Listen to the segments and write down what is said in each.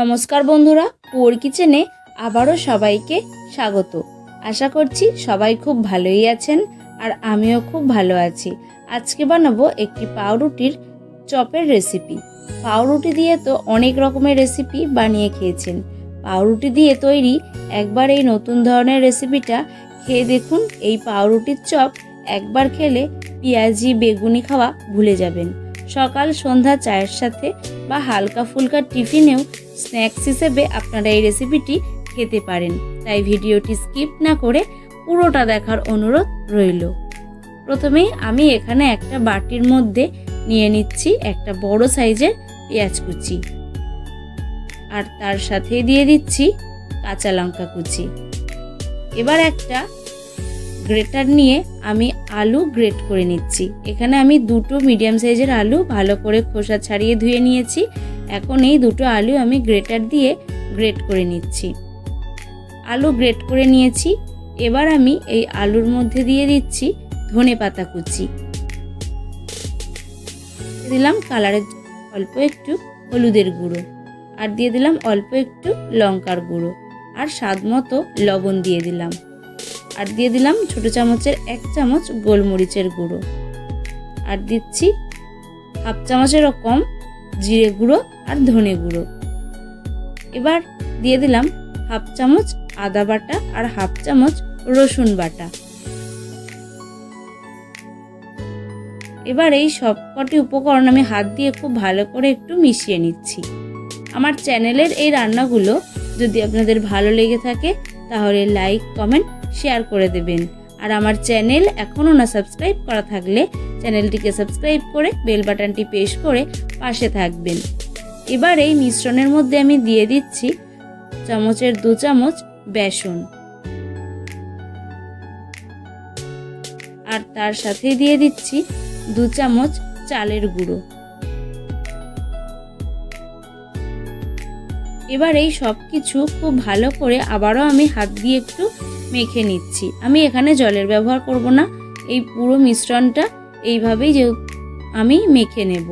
নমস্কার বন্ধুরা পুয়ার কিচেনে আবারও সবাইকে স্বাগত। আশা করছি সবাই খুব ভালোই আছেন আর আমিও খুব ভালো আছি। আজকে বানাবো একটি পাউরুটির চপের রেসিপি পাউরুটি দিয়ে তো অনেক রকমের রেসিপি বানিয়ে খেয়েছেন। পাউরুটি দিয়ে তৈরি একবার এই নতুন ধরনের রেসিপিটা খেয়ে দেখুন, এই পাউরুটির চপ একবার খেলে পেঁয়াজি, বেগুনি খাওয়া ভুলে যাবেন। সকাল সন্ধ্যা চায়ের সাথে বা হালকা ফুলকা টিফিনেও স্ন্যাক্স হিসেবে আপনারা এই রেসিপিটি খেতে পারেন। তাই ভিডিওটি স্কিপ না করে পুরোটা দেখার অনুরোধ রইল। প্রথমেই আমি এখানে একটা বাটির মধ্যে নিয়ে নিচ্ছি একটা বড় সাইজের পেঁয়াজ কুচি। আর তার সাথে দিয়ে দিচ্ছি কাঁচা লঙ্কা কুচি। এবার একটা গ্রেটার নিয়ে আমি আলু গ্রেট করে নিচ্ছি। এখানে আমি দুটো মিডিয়াম সাইজের আলু ভালো করে খোসা ছাড়িয়ে ধুয়ে নিয়েছি। এখন এই দুটো আলু আমি গ্রেটার দিয়ে গ্রেট করে নিচ্ছি। আলু গ্রেট করে নিয়েছি। এবার আমি এই আলুর মধ্যে দিয়ে দিচ্ছি ধনে পাতা কুচি। দিলাম কালারের অল্প একটু হলুদের গুঁড়ো। আর দিয়ে দিলাম অল্প একটু লঙ্কার গুঁড়ো। আর স্বাদ মতো লবণ দিয়ে দিলাম। আর দিয়ে দিলাম ছোট চামচের এক চামচ গোলমরিচের গুঁড়ো। আর দিচ্ছি হাফ চামচেরও কম জিরে গুঁড়ো আর ধনে গুঁড়ো। এবার দিয়ে দিলাম হাফ চামচ আদা বাটা আর হাফ চামচ রসুন বাটা। এবার এই সবকটি উপকরণ আমি হাত দিয়ে খুব ভালো করে একটু মিশিয়ে নিচ্ছি। আমার চ্যানেলের এই রান্নাগুলো যদি আপনাদের ভালো লেগে থাকে, তাহলে লাইক, কমেন্ট, শেয়ার করে দেবেন। আর আমার চ্যানেল এখনও না সাবস্ক্রাইব করা থাকলে চ্যানেলটিকে সাবস্ক্রাইব করে বেল বাটনটি প্রেস করে পাশে থাকবেন। এবার এই মিশ্রণের মধ্যে আমি দিয়ে দিচ্ছি চামচের দু চামচ বেসন। আর তার সাথে দিয়ে দিচ্ছি দু চামচ চালের গুঁড়ো। এবার এই সব কিছু খুব ভালো করে আবারও আমি হাত দিয়ে একটু মেখে নিচ্ছি। আমি এখানে জলের ব্যবহার করব না। এই পুরো মিশ্রণটা এইভাবেই যে আমি মেখে নেব।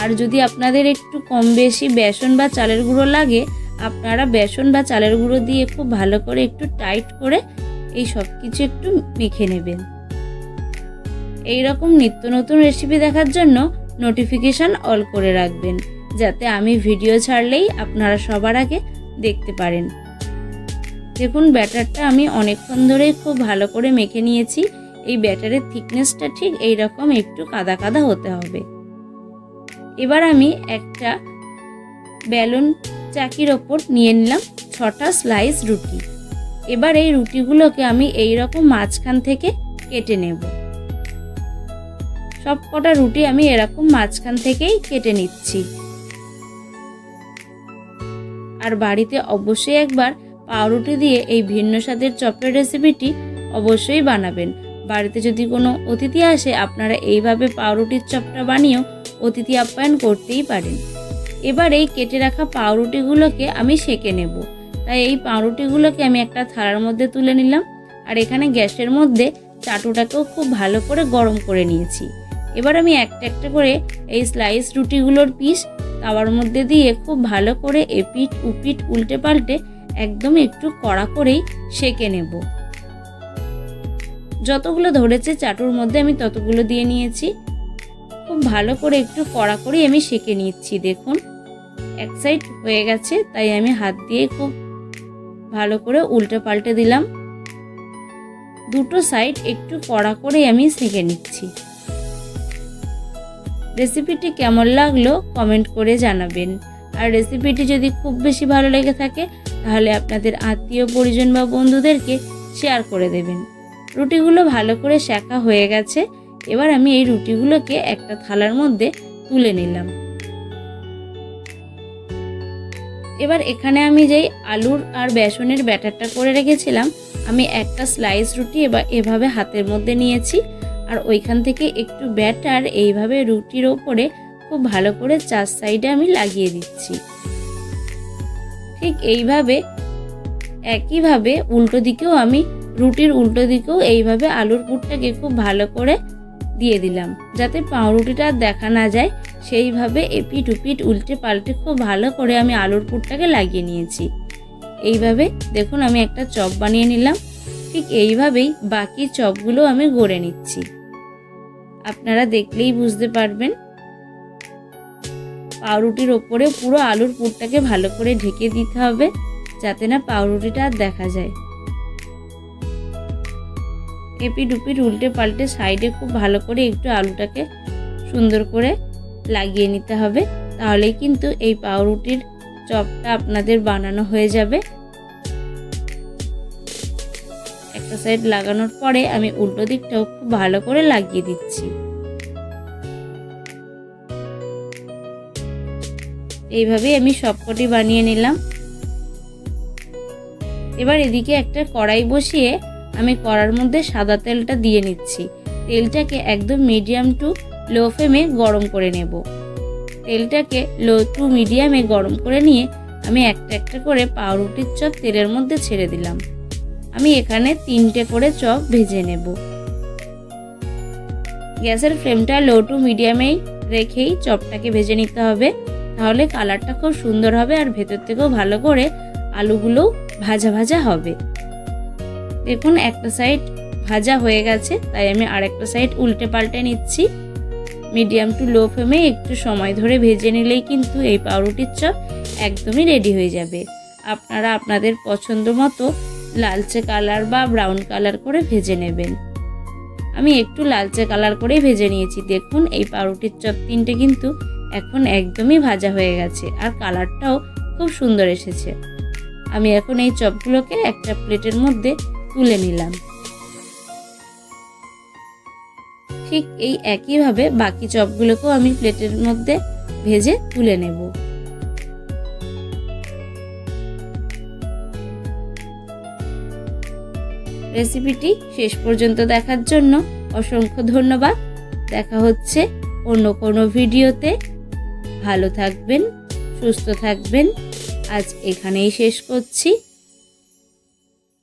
আর যদি আপনাদের একটু কম বেশি বেসন বা চালের গুঁড়ো লাগে, আপনারা বেসন বা চালের গুঁড়ো দিয়ে খুব ভালো করে একটু টাইট করে এই সব কিছু একটু মেখে নেবেন। এই রকম নিত্য নতুন রেসিপি দেখার জন্য নোটিফিকেশান অল করে রাখবেন, যাতে আমি ভিডিও ছাড়লেই আপনারা সবার আগে দেখতে পারেন। দেখুন, ব্যাটারটা আমি অনেকক্ষণ ধরেই খুব ভালো করে মেখে নিয়েছি। এই ব্যাটারের থিকনেসটা ঠিক এই রকম একটু কাদা কাদা হতে হবে। এবার আমি একটা বেলুন চাকির ওপর নিয়ে নিলাম ছটা স্লাইস রুটি। এবার এই রুটিগুলোকে আমি এই রকম মাঝখান থেকে কেটে নেব। সব কটা রুটি আমি এরকম মাঝখান থেকেই কেটে নিচ্ছি। আর বাড়িতে অবশ্যই একবার পাউরুটি দিয়ে এই ভিন্ন স্বাদের চপের রেসিপিটি অবশ্যই বানাবেন। বাড়িতে যদি কোনো অতিথি আসে, আপনারা এইভাবে পাউরুটির চপটা বানিয়েও অতিথি আপ্যায়ন করতেই পারেন। এবার এই কেটে রাখা পাউরুটিগুলোকে আমি সেকে নেব। তাই এই পাউরুটিগুলোকে আমি একটা থালার মধ্যে তুলে নিলাম আর এখানে গ্যাসের মধ্যে চাটুটাকেও খুব ভালো করে গরম করে নিয়েছি। এবার আমি একটা একটা করে এই স্লাইস রুটিগুলোর পিস তাওয়ার মধ্যে দিয়ে খুব ভালো করে এপিট উপিট উল্টে পাল্টে একদম একটু কড়া করেই সেকে নেব। যতগুলো ধরেছে চাটুর মধ্যে আমি ততগুলো দিয়ে নিয়েছি। খুব ভালো করে একটু কড়া করেই আমি সেকে নিচ্ছি, দেখুন। এক সাইড হয়ে গেছে, তাই আমি হাত দিয়ে খুব ভালো করে উল্টে পাল্টে দিলাম। দুটো সাইড একটু কড়া করেই আমি সেঁকে নিচ্ছি। রেসিপিটি কেমন লাগল কমেন্ট করে জানাবেন। আর রেসিপিটি যদি খুব বেশি ভালো লেগে থাকে তাহলে আপনাদের আত্মীয় পরিজন বা বন্ধুদেরকে শেয়ার করে দেবেন। রুটিগুলো ভালো করে শেখা হয়ে গেছে, এবার আমি এই রুটিগুলোকে একটা থালার মধ্যে তুলে নিলাম। এবার এখানে আমি যেই আলুর আর বেসনের ব্যাটারটা করে রেখেছিলাম, আমি একটা স্লাইস রুটি এবার এভাবে হাতের মধ্যে নিয়েছি, আর ওইখান থেকে একটু ব্যাটার এইভাবে রুটির ওপরে খুব ভালো করে চার সাইডে আমি লাগিয়ে দিচ্ছি। ঠিক এইভাবে, একইভাবে উল্টো দিকেও আমি রুটির উল্টো দিকেও এইভাবে আলুর পুরটাকে খুব ভালো করে দিয়ে দিলাম। যাতে পাউরুটিটা দেখা না যায়, সেইভাবে এপিট উপিট উল্টে পাল্টে খুব ভালো করে আমি আলুর পুরটাকে লাগিয়ে নিয়েছি। এইভাবে দেখুন আমি একটা চপ বানিয়ে নিলাম। ঠিক এইভাবেই বাকি চপগুলো আমি গড়ে নিচ্ছি। আপনারা দেখলেই বুঝতে পারবেন। পাউরুটির ওপরে পুরো আলুর পুরটাকে ভালো করে ঢেকে দিতে হবে, যাতে না পাউরুটিটা আর দেখা যায়। এপিট উপিট উল্টে পাল্টে সাইডে খুব ভালো করে একটু আলুটাকে সুন্দর করে লাগিয়ে নিতে হবে, তাহলেই কিন্তু এই পাউরুটির চপটা আপনাদের বানানো হয়ে যাবে। একটা সাইড লাগানোর পরে আমি উল্টো দিকটাও খুব ভালো করে লাগিয়ে দিচ্ছি। এইভাবেই আমি সবকটি বানিয়ে নিলাম। এবার এদিকে একটা কড়াই বসিয়ে আমি কড়ার মধ্যে সাদা তেলটা দিয়ে নিচ্ছি। তেলটাকে একদম মিডিয়াম টু লো ফ্লেমে গরম করে নেব। তেলটাকে লো টু মিডিয়ামে গরম করে নিয়ে আমি একটা একটা করে পাউরুটির চপ তেলের মধ্যে ছেড়ে দিলাম। আমি এখানে তিনটে করে চপ ভেজে নেব। গ্যাসের ফ্লেমটা লো টু মিডিয়ামেই রেখেই চপটাকে ভেজে নিতে হবে। তাহলে কালারটা খুব সুন্দর হবে আর ভেতর থেকেও ভালো করে আলুগুলোও ভাজা ভাজা হবে। দেখুন একটা সাইড ভাজা হয়ে গেছে, তাই আমি আরেকটা সাইড উল্টে পাল্টে নিচ্ছি। মিডিয়াম টু লো ফ্লেমে একটু সময় ধরে ভেজে নিলেই কিন্তু এই পাউরুটির চপ একদমই রেডি হয়ে যাবে। আপনারা আপনাদের পছন্দ মতো লালচে কালার বা ব্রাউন কালার করে ভেজে নেবেন। আমি একটু লালচে কালার করেই ভেজে নিয়েছি। দেখুন এই পাউরুটির চপ তিনটে কিন্তু এখন একদমই ভাজা হয়ে গেছে আর কালারটাও খুব সুন্দর এসেছে। আমি এখন এই চপগুলোকে একটা প্লেটের মধ্যে তুলে নিলাম। ঠিক এই একইভাবে বাকি চপগুলোকেও আমি প্লেটের মধ্যে ভেজে তুলে নেব। রেসিপিটি শেষ পর্যন্ত দেখার জন্য অসংখ্য ধন্যবাদ। দেখা হচ্ছে অন্য কোনো ভিডিওতে। ভালো থাকবেন সুস্থ থাকবেন। আজ এখানেই শেষ করছি।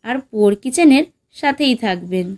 আর পোর কিচেনের সাথেই থাকবেন।